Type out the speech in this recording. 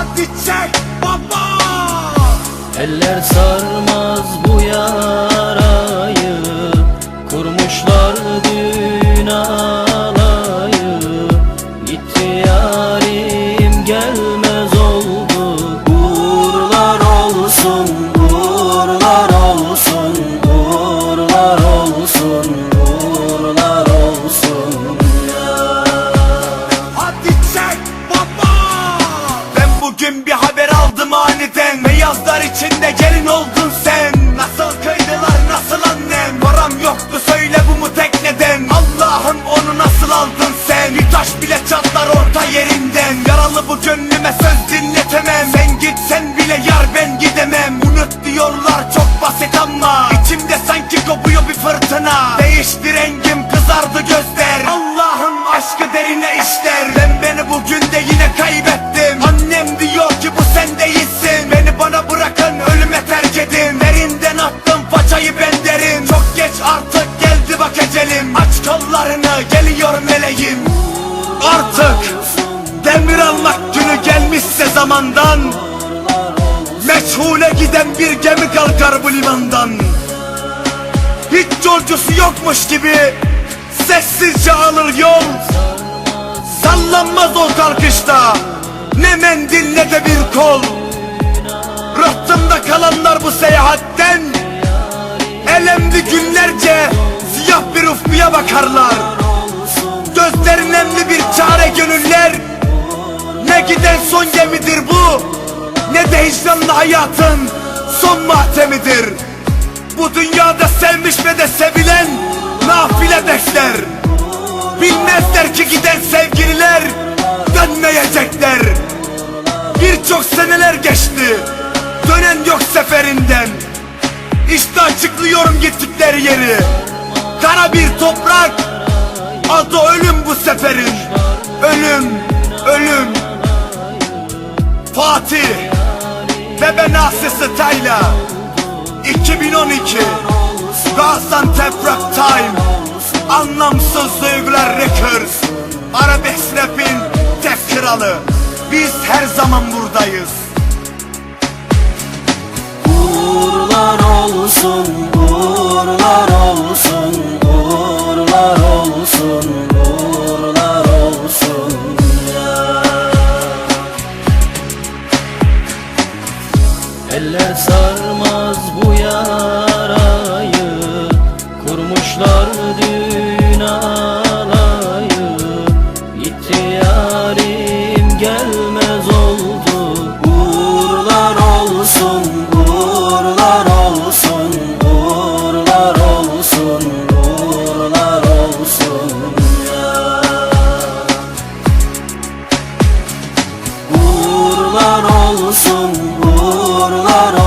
Hadi çek baba. Eller sarmaz bu yarayı Bir taş bile çatlar orta yerinden. Yaralı bu gönlüme söz dinletemem. Sen gitsen bile yar ben gidemem. Unut diyorlar çok basit ama içimde sanki kopuyor bir fırtına. Değişti rengim kızardı gözler. Allah'ım aşkı derine işler. Ben beni bugün de yine kaybettim. Annem diyor ki bu sen değilsin. Beni bana bırakın ölüme terk edin. Derinden attım paçayı ben derim. Çok geç artık geldi bak ecelim Aç kollarını geliyor meleğim zamandan Meçhule giden bir gemi kalkar bu limandan Hiç yolcusu yokmuş gibi Sessizce alır yol Sallanmaz o kalkışta Ne mendil ne de bir kol. Rıhtımda kalanlar bu seyahatten Elemli günlerce Siyah bir ufkuya bakarlar. Gözlerin nemli bir giden son gemidir bu. Ne de hicranlı hayatın son mahtemidir Bu dünyada sevmiş ve de sevilen Nafile bekler Bilmezler ki giden sevgililer Dönmeyecekler. Birçok seneler geçti Dönen yok seferinden. İşte açıklıyorum gittikleri yeri. Kara bir toprak Adı ölüm bu seferin. Ölüm, ölüm Fatih Ve ben Asisi Tayla. 2012 Gaziantep Rap Time. Anlamsız duygular Records. Arabesk Rap'in tek kralı. Biz her zaman buradayız. Uğurlar olsun, uğurlar Uğurlar